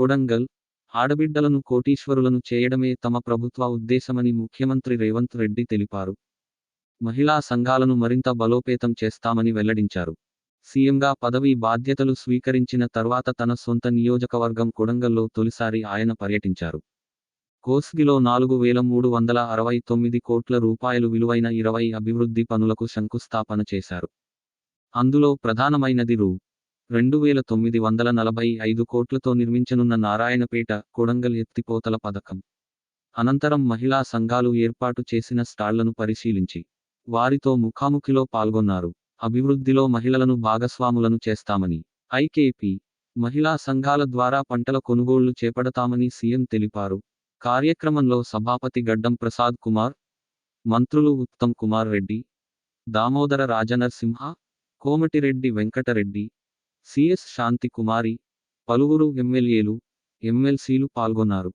కొడంగల్ ఆడబిడ్డలను కోటీశ్వరులను చేయడమే తమ ప్రభుత్వ ఉద్దేశమని ముఖ్యమంత్రి రేవంత్ రెడ్డి తెలిపారు. మహిళా సంఘాలను మరింత బలోపేతం చేస్తామని వెల్లడించారు. సీఎంగా పదవీ బాధ్యతలు స్వీకరించిన తర్వాత తన సొంత నియోజకవర్గం కొడంగల్లో తొలిసారి ఆయన పర్యటించారు. కోస్గిలో నాలుగు వేల మూడు వందల అరవై తొమ్మిది కోట్ల రూపాయలు విలువైన ఇరవై అభివృద్ధి పనులకు శంకుస్థాపన చేశారు. అందులో ప్రధానమైనది రూ. రెండు వేల తొమ్మిది వందల నలభై ఐదు కోట్లతో నిర్మించనున్న నారాయణపేట కొడంగల్ ఎత్తిపోతల పథకం. అనంతరం మహిళా సంఘాలు ఏర్పాటు చేసిన స్టాళ్ళను పరిశీలించి వారితో ముఖాముఖిలో పాల్గొన్నారు. అభివృద్ధిలో మహిళలను భాగస్వాములను చేస్తామని ఐకేపీ మహిళా సంఘాల ద్వారా పంటల కొనుగోళ్ళు చేపడతామని సీఎం తెలిపారు. కార్యక్రమంలో సభాపతి గడ్డం ప్రసాద్ కుమార్ మంత్రులు ఉత్తమ్ కుమార్ రెడ్డి దామోదర రాజనరసింహ కోమటిరెడ్డి వెంకటరెడ్డి సిఎస్ శాంతి కుమారి పలువురు ఎమ్మెల్యేలు ఎమ్మెల్సీలు పాల్గొన్నారు.